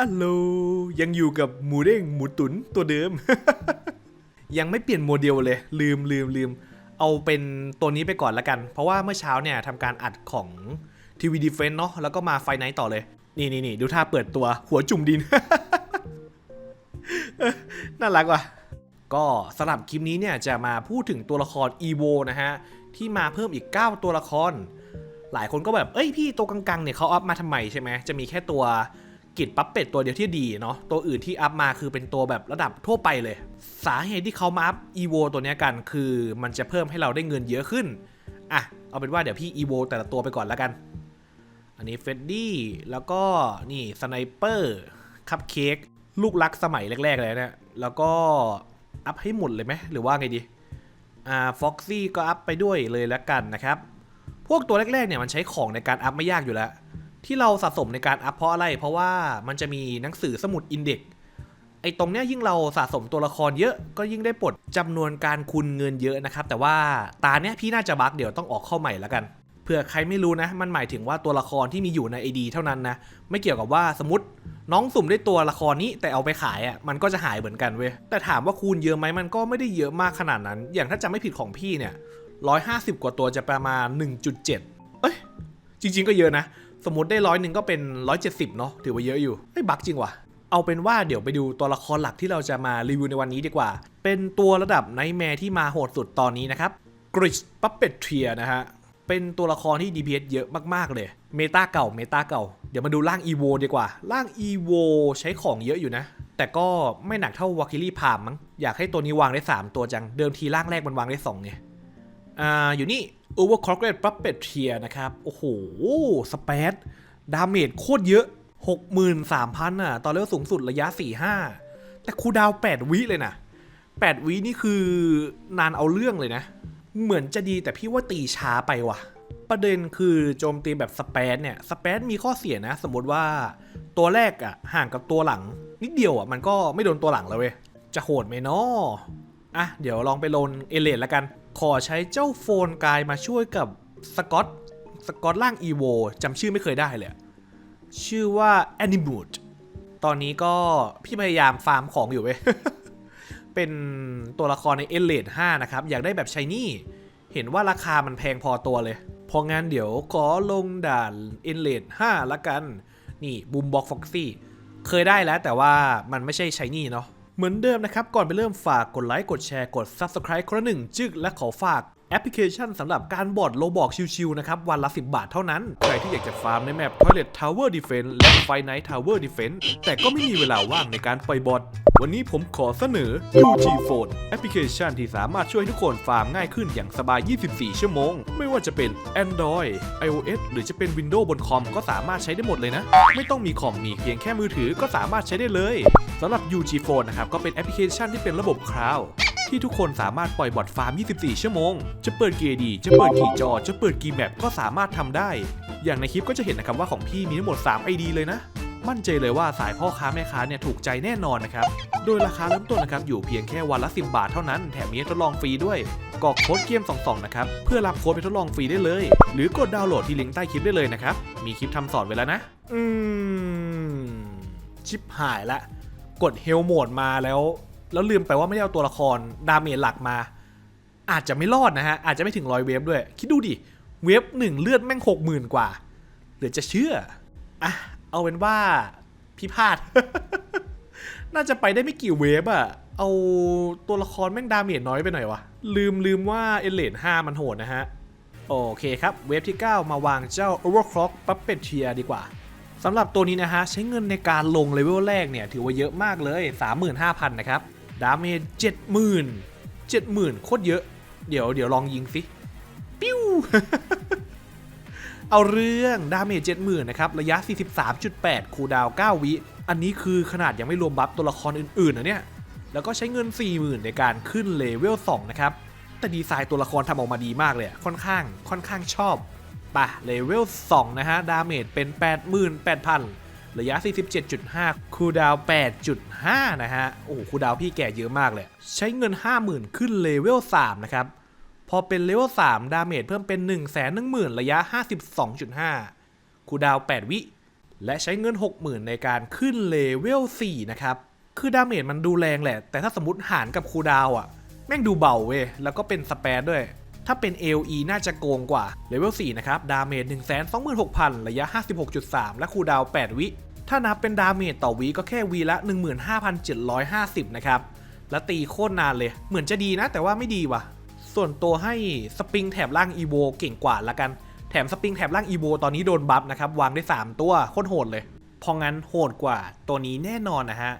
อัลโหลยังอยู่กับหมูเด้งหมูตุนตัวเดิม ยังไม่เปลี่ยนโมเดลเลย ลืมลืมลืม เอาเป็นตัวนี้ไปก่อนละกัน เพราะว่าเมื่อเช้าเนี่ยทำการอัดของทีวีดีเฟนเนาะแล้วก็มาไฟไนท์ต่อเลย นี่นี่นี่ดูท่าเปิดตัวหัวจุ่มดิน น่ารักว่ะ ก็สำหรับคลิปนี้เนี่ยจะมาพูดถึงตัวละคร EVO นะฮะ ที่มาเพิ่มอีก 9 ตัวละคร หลายคนก็แบบ เอ้ยพี่ตัวกังๆเนี่ยเขาอัพมาทำไมใช่ไหมจะมีแค่ตัว กิจปั๊บเป็ดตัวเดียวที่ดีเนาะตัวอื่นที่อัพมาคือเป็นตัวแบบระดับทั่วไปเลย สาเหตุที่เขามาอัพ EVO ตัวนี้กันคือมันจะเพิ่มให้เราได้เงินเยอะขึ้นอะเอาเป็นว่าเดี๋ยวพี่ EVO แต่ละตัวไปก่อนแล้วกัน อันนี้เฟดดี้แล้วก็นี่สไนเปอร์คัพเค้กลูกรักสมัยแรกๆเลยเนี่ยแล้วก็อัพให้หมดเลยไหมหรือว่าไงดีอ่าฟ็อกซี่ก็อัพไปด้วยเลยแล้วกันนะครับ พวกตัวแรกๆเนี่ยมันใช้ของในการอัพไม่ยากอยู่แล้ว ที่เราสะสมในการอัพเพราะอะไร เพราะว่ามันจะมีหนังสือสมุดอินเด็กไอ้ตรงเนี้ยยิ่งเราสะสมตัวละครเยอะก็ยิ่งได้ปลดจำนวนการคูณเงินเยอะนะครับ แต่ว่าตาเนี้ยพี่น่าจะบั๊กเดี๋ยวต้องออกเข้าใหม่แล้วกันเผื่อใครไม่รู้นะ มันหมายถึงว่าตัวละครที่มีอยู่ใน ID เท่านั้นนะ ไม่เกี่ยวกับว่าสมมติน้องสุ่มได้ตัวละครนี้แต่เอาไปขายอะ่ะมันก็จะหายเหมือนกันเว้ยแต่ถามว่าคูณเยอะไหมมันก็ไม่ได้เยอะมากขนาดนั้น อย่างถ้าจำไม่ผิดของพี่เนี่ย150 กว่าตัวจะประมาณ 1.7 เอ้ยจริง ๆ ก็เยอะนะ สมมติได้ร้อยหนึ่งก็เป็น 170 เนาะถือว่าเยอะอยู่ไม่บักจริงว่ะ เอาเป็นว่าเดี๋ยวไปดูตัวละครหลักที่เราจะมารีวิวในวันนี้ดีกว่า เป็นตัวระดับไนท์แมร์ที่มาโหดสุดตอนนี้นะครับกริชปัปเปตเทียนะฮะ เป็นตัวละครที่ DPS เยอะมาก ๆ เลย เมตาเก่า เมตาเก่า เดี๋ยวมาดูร่าง EVO ดีกว่า ร่าง EVO ใช้ของเยอะอยู่นะ แต่ก็ไม่หนักเท่าวาคิลี่พามมั้ง อยากให้ตัวนี้วางได้ 3 ตัวจัง เดิมทีร่างแรกมันวางได้2ไง อ่า อยู่นี่ Overclocked Puppeteer นะครับ โอ้โห สเปซดาเมจโคตรเยอะ 63,000อะ ตอนเลเวสูงสุดระยะ 4-5 แต่คูดาว 8 วิเลยนะ 8 วินี่คือนานเอาเรื่องเลยนะ เหมือนจะดีแต่พี่ว่าตีช้าไปว่ะ ประเด็นคือโจมตีแบบสเปซเนี่ย สเปซมีข้อเสียนะ สมมติว่าตัวแรกอะห่างกับตัวหลัง นิดเดียวอะมันก็ไม่โดนตัวหลังแล้วเว้ย จะโหดไหมเนาะอะ เดี๋ยวลองไปลนเอเลนแล้วกัน ขอใช้เจ้าโฟนกายมาช่วยกับสกอตสกอตล่างอีโวจำชื่อไม่เคยได้เลย ชื่อว่า a n i m u t ตอนนี้ก็พี่พยายามฟาร์มของอยู่เว้ย เป็นตัวละครในเอเลด5นะครับ อยากได้แบบชายนี่ เห็นว่าราคามันแพงพอตัวเลย พองั้นเดี๋ยวขอลงด่านเอเลด5ละกัน นี่บูมบ็อกฟ็อกซี่ เคยได้แล้วแต่ว่ามันไม่ใช่ชายนี่เนาะ เหมือนเดิมนะครับ ก่อนไปเริ่มฝากกดไลค์กดแชร์กด Subscribe คนละหนึ่งจึกและขอฝาก แอปพลิเคชันสำหรับการบอร์ดโลบอกชิวๆนะครับ วันละ 10 บาทเท่านั้น ใครที่อยากจะฟาร์มในแมป Toilet Tower Defense และ Fight Night Tower Defense แต่ก็ไม่มีเวลาว่างในการปล่อยบอทวันนี้ผมขอเสนอ UG Phone แอปพลิเคชันที่สามารถช่วยทุกคนฟาร์มง่ายขึ้นอย่างสบาย 24 ชั่วโมง ไม่ว่าจะเป็น Android iOS หรือจะเป็น Windows บนคอมก็สามารถใช้ได้หมดเลยนะ ไม่ต้องมีคอมมีเพียงแค่มือถือก็สามารถใช้ได้เลยสำหรับ UG Phone นะครับก็เป็นแอปพลิเคชันที่เป็นระบบคลาวด์ ที่ทุกคนสามารถปล่อยบอทฟาร์ม 24 ชั่วโมง จะเปิดเกียร์ดี จะเปิดกี่จอ จะเปิดกี่แมปก็สามารถทำได้ อย่างในคลิปก็จะเห็นนะครับว่าของพี่มีทั้งหมด 3 ID เลยนะ มั่นใจเลยว่าสายพ่อค้าแม่ค้าเนี่ยถูกใจแน่นอนนะครับ โดยราคาเริ่มต้นนะครับอยู่เพียงแค่วันละ 10 บาทเท่านั้น แถมมีทดลองฟรีด้วยกรอกโค้ดเกม22 นะครับ เพื่อรับโค้ดไปทดลองฟรีได้เลย หรือกดดาวน์โหลดที่ลิงก์ใต้คลิปได้เลยนะครับ มีคลิปทำสอนไว้แล้วนะ อืม ชิปหายละ กดเฮลโหมดมาแล้ว แล้วลืมไปว่าไม่ได้เอาตัวละครดาเมจหลักมา อาจจะไม่รอดนะฮะ อาจจะไม่ถึงร้อยเวฟด้วย คิดดูดิ เวฟหนึ่งเลือดแม่งหกหมื่นกว่า เหลือจะเชื่อ อะ เอาเป็นว่าพี่พาดน่าจะไปได้ไม่กี่เวฟอะเอาตัวละครแม่งดาเมจน้อยไปหน่อยวะ ลืมลืมว่าเอเลน5มันโหดนะฮะ โอเคครับ เวฟที่ 9 มาวางเจ้า Overclock Puppeteer ดีกว่าสำหรับตัวนี้นะฮะ ใช้เงินในการลงเลเวลแรกเนี่ย ถือว่าเยอะมากเลย 35,000 นะครับ ดาเมจ70,000 70,000โคตรเยอะ เดี๋ยวเดี๋ยวลองยิงสิปิ้วเอาเรื่องดาเมจ70,000นะครับ ระยะ 43.8 คูดาว 9 วิ อันนี้คือขนาดยังไม่รวมบัฟตัวละครอื่นๆนะเนี่ย แล้วก็ใช้เงิน 40,000 ในการขึ้นเลเวล 2 นะครับ แต่ดีไซน์ตัวละครทำออกมาดีมากเลย ค่อนข้างค่อนข้างชอบปะเลเวล 2 นะฮะ ดาเมจเป็น 88,000 ระยะ 47.5 คูดาว 8.5 นะฮะ โอ้คูดาวพี่แก่เยอะมากเลย ใช้เงิน 50,000 ขึ้นเลเวล 3 นะครับ พอเป็นเลเวล 3 ดาเมจเพิ่มเป็น 1 1 0 0 0 0 ระยะ 52.5 คูดาว 8 วิ และใช้เงิน 60,000 ในการขึ้นเลเวล 4 นะครับ คือดาเมจมันดูแรงแหละ แต่ถ้าสมมติหารกับคูดาวอะ แม่งดูเบาเว้ย แล้วก็เป็นสเปรด้วย ถ้าเป็น LE น่าจะโกงกว่าเลเวล4นะครับ ดาเมจ126,000 ระยะ 56.3 และคูดาว 8 วิ ถ้านับเป็นดาเมจต่อวิก็แค่วีละ 15,750 นะครับ และตีโคตรนานเลย เหมือนจะดีนะ แต่ว่าไม่ดีว่ะ ส่วนตัวให้สปริงแถบล่างอีโวเก่งกว่าละกัน แถมสปริงแถบล่างอีโวตอนนี้โดนบัฟนะครับ วางได้ 3 ตัวโคตรโหดเลย พองั้นโหดกว่าตัวนี้แน่นอนนะฮะ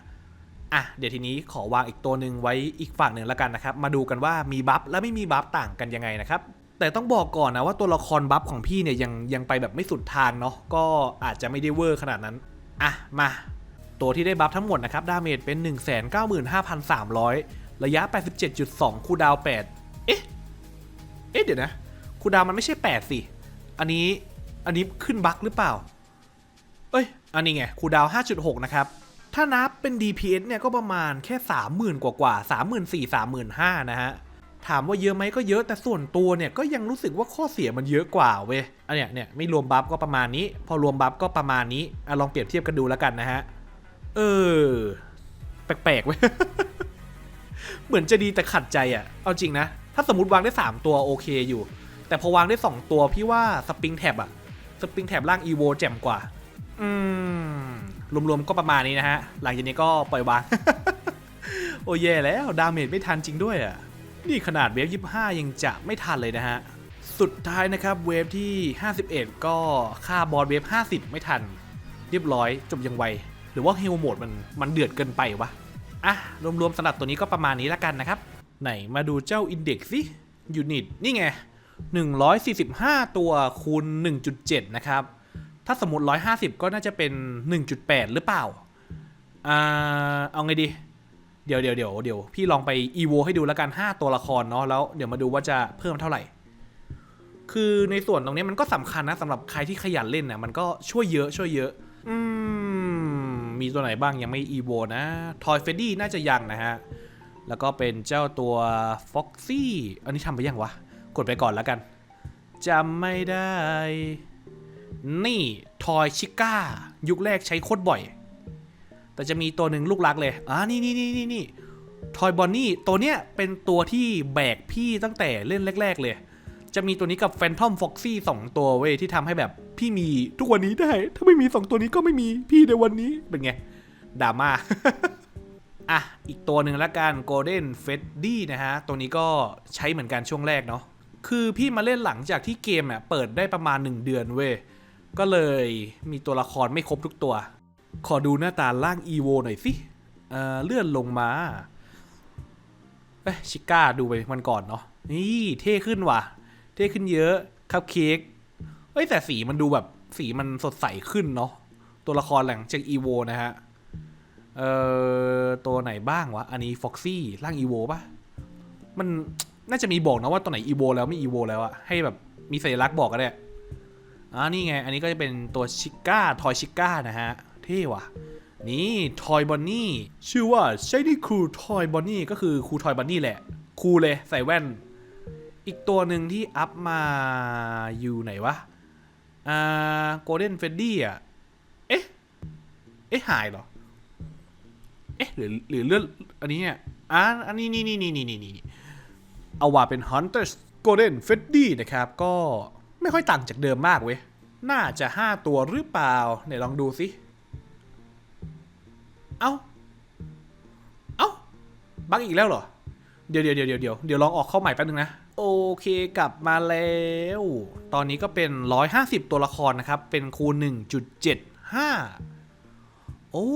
อะเดี๋ยวทีนี้ขอวางอีกตัวหนึ่งไว้อีกฝั่งหนึ่งแล้วกันนะครับ มาดูกันว่ามีบัฟและไม่มีบัฟต่างกันยังไงนะครับ แต่ต้องบอกก่อนนะว่าตัวละครบัฟของพี่เนี่ยยังยังไปแบบไม่สุดทางเนาะก็อาจจะไม่ได้เวอร์ขนาดนั้น อะมา ตัวที่ได้บัฟทั้งหมดนะครับดาเมจเป็น 195,300 ระยะ 87.2 คูดาว 8 เอ๊ะ เอ๊ะเดี๋ยวนะ คูดาวมันไม่ใช่ 8 สิ อันนี้อันนี้ขึ้นบั๊กหรือเปล่า เอ้ยอันนี้ไงคูดาว 5.6 นะครับ ถ้านับเป็น DPS เนี่ยก็ประมาณแค่ 30,000 กว่ากว่า34,000 35,000 นะฮะ ถามว่าเยอะไหมก็เยอะแต่ส่วนตัวเนี่ยก็ยังรู้สึกว่าข้อเสียมันเยอะกว่าเว้ยอันเนี้ยเนี่ยไม่รวมบัฟก็ประมาณนี้ พอรวมบัฟก็ประมาณนี้อะลองเปรียบเทียบกันดูแล้วกันนะฮะ เออ แปลกๆเว้ยเหมือนจะดีแต่ขัดใจอะ่ะ เอาจริงนะ ถ้าสมมติวางได้ 3 ตัวโอเคอยู่ แต่พอวางได้ 2 ตัวพี่ว่าสปริงแท็บอะสปริงแท็บล่างอีโวแจ่มกว่า อืม รวมๆก็ประมาณนี้นะฮะ หลังจากนี้ก็ปล่อยวาง โอ้แย่แล้ว ดาเมจไม่ทันจริงด้วยอะ นี่ขนาดเวฟ25ยังจะไม่ทันเลยนะฮะ สุดท้ายนะครับเวฟที่ 51 ก็ฆ่าบอสเวฟ50 ไม่ทัน เรียบร้อยจบยังไว หรือว่าเฮลโหมดมันมันเดือดเกินไปวะ อะ รวมๆสำหรับตัวนี้ก็ประมาณนี้แล้วกันนะครับ ไหนมาดูเจ้าอินเด็กซ์สิยูนิตนี่ไง145 ตัวคูณ1.7 นะครับ ถ้าสมมติ150ก็น่าจะเป็น1.8หรือเปล่าอ่าเอาไงดี เดี๋ยวเดี๋ยวเดี๋ยวเดี๋ยวพี่ลองไปอีโวให้ดูแล้วกัน5ตัวละครเนาะแล้วเดี๋ยวมาดูว่าจะเพิ่มเท่าไหร่ คือในส่วนตรงนี้มันก็สำคัญนะสำหรับใครที่ขยันเล่นนะมันก็ช่วยเยอะช่วยเยอะ อืมมีตัวไหนบ้างยังไม่อีโวนะทอยเฟดดี้น่าจะยังนะฮะแล้วก็เป็นเจ้าตัวฟ็อกซี่อันนี้ทำไปยังวะ กดไปก่อนแล้วกันจำไม่ได้ นี่ทอยชิก้า ยุคแรกใช้โคตรบ่อย แต่จะมีตัวหนึ่งลูกรักเลยอ่านี่นี่นี่นี่นี่ทอยบอนนี่ตัวเนี้ยเป็นตัวที่แบกพี่ตั้งแต่เล่นแรก ๆ เลย จะมีตัวนี้กับแฟนทอมฟ็อกซี่สองตัวเว้ยที่ทำให้แบบพี่มีทุกวันนี้ได้ ถ้าไม่มีสองตัวนี้ก็ไม่มีพี่ในวันนี้เป็นไงดราม่าอะ อีกตัวหนึ่งละกัน Golden f e d d y นะฮะ ตัวนี้ก็ใช้เหมือนกันช่วงแรกเนาะคือพี่มาเล่นหลังจากที่เกมอะเปิดได้ประมาณ 1 เดือนเว้ย ก็เลยมีตัวละครไม่ครบทุกตัว ขอดูหน้าตาล่าง EVO หน่อยสิเอ่อเลื่อนลงมา เอ้ชิก้าดูไปมันก่อนเนาะ นี่เท่ขึ้นว่ะ เท่ขึ้นเยอะ คัพเค้ก เอ้ยแต่สีมันดูแบบสีมันสดใสขึ้นเนาะ ตัวละครหลังจาก EVO นะฮะ เอ่อ ตัวไหนบ้างวะ อันนี้ฟ็อกซี่ร่าง EVO ป่ะมันน่าจะมีบอกนะว่าตัวไหน EVO แล้วไม่ EVO แล้วอะให้แบบมีสัญลักษณ์บอกก็ได้ อ่านี่ไง อันนี้ก็จะเป็นตัวชิก้า ทอยชิก้านะฮะ เท่ว่ะ นี่ทอยบอนนี่ ชื่อว่า Shiny Cool Toy Bonnie ก็คือคูทอยบอนนี่แหละคูเลยใส่แว่น อีกตัวหนึ่งที่อัพมาอยู่ไหนวะ อ่า Golden f e d d y อะ เอ๊ะ เอ๊ะหายเหรอ เอ๊ะหรือหรือเลื่อนอันนี้เนี่ยอ่าอันนี้นี่นี่นี่นี่นี่นี่เอาว่าเป็น Hunters Golden f e d d y นะครับก็ ไม่ค่อยต่างจากเดิมมากเว้ย น่าจะ 5 ตัวหรือเปล่าไหนลองดูสิ เอ้า เอ้า บักอีกแล้วเหรอ เดี๋ยวเดี๋ยวเดี๋ยวเดี๋ยวเดี๋ยวเดี๋ยวลองออกเข้าใหม่แป๊บนึงนะ โอเคกลับมาแล้ว ตอนนี้ก็เป็น 150 ตัวละครนะครับ เป็นคูณ 1.75 โอ้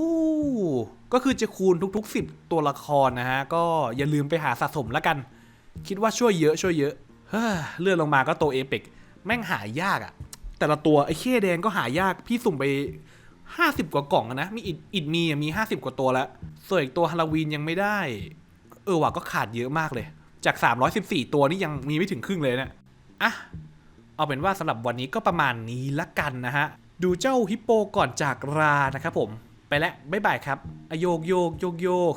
ก็คือจะคูณทุก ๆ 10 ตัวละครนะฮะ ก็อย่าลืมไปหาสะสมแล้วกัน คิดว่าช่วยเยอะช่วยเยอะเลื่อนลงมาก็โตเอเปก แม่งหายากอะแต่ละตัวไอ้เข้แดงก็หายากพี่สุ่มไป50กว่ากล่องนะมีอิดอิดมีอะมี50กว่าตัวแล้วส่วนอีกตัวฮาโลวีนยังไม่ได้ เออว่ะก็ขาดเยอะมากเลย จาก314ตัวนี่ยังมีไม่ถึงครึ่งเลยเนะอะเอาเป็นว่าสำหรับวันนี้ก็ประมาณนี้ละกันนะฮะ ดูเจ้าฮิปโปก่อนจากรานะครับผม ไปแล้วบ๊ายบายครับอโยกโยกโยกโยก